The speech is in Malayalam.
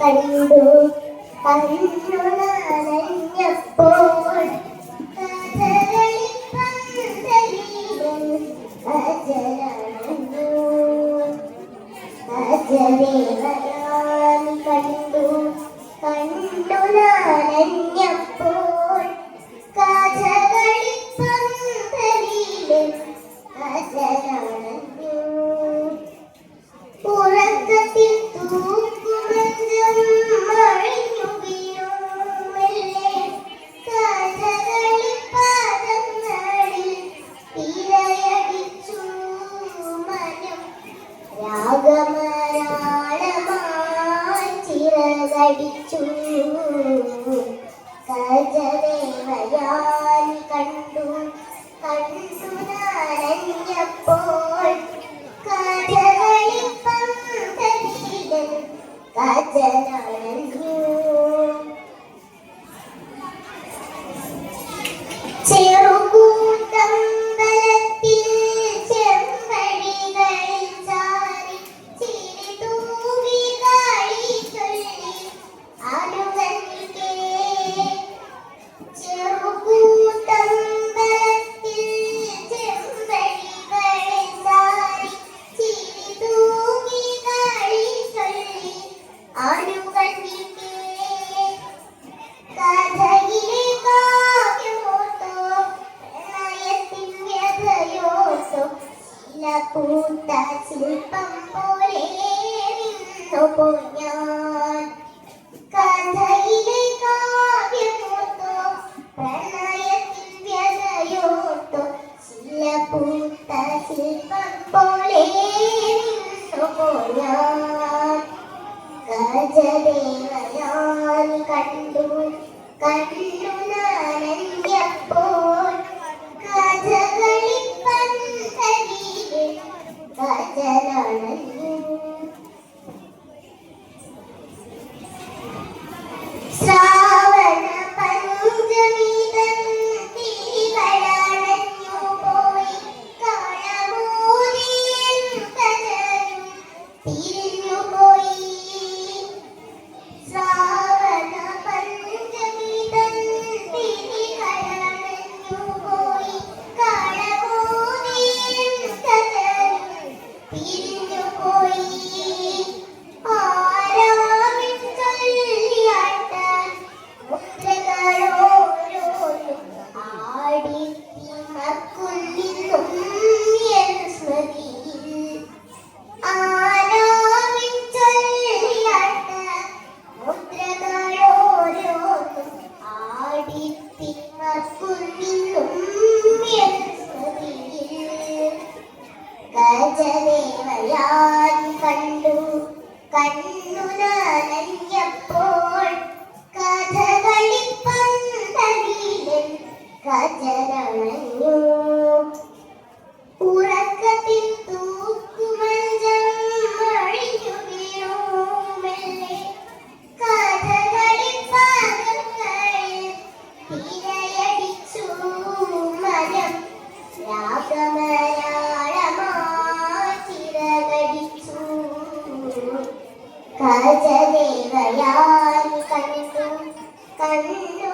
കണ്ടു. കണ്ണു നനഞ്ഞപ്പോൾ സടിച്ചു സജനേവയാൽ കണ്ടു. കണ്ടു നനഞ്ഞപ്പോൾ കജകളിപ്പം കജനു പൂത്ത ശില്പം പോലെ ഞാൻ കഥയിലെ കാവ്യമോത്തോ പ്രണയത്തിൻ വ്യതയോത്തോ ശില പൂത്ത ശില്പം പോലെ ഞാൻ രാജദേവനാൻ കണ്ടു. കണ്ടു നാനന്യപ്പോൾ കഥകളിപ്പന്തരീ ഭജനാനന്ദ aí വരച്ച ദേവയാൽ കണ്ടു കണ്ണു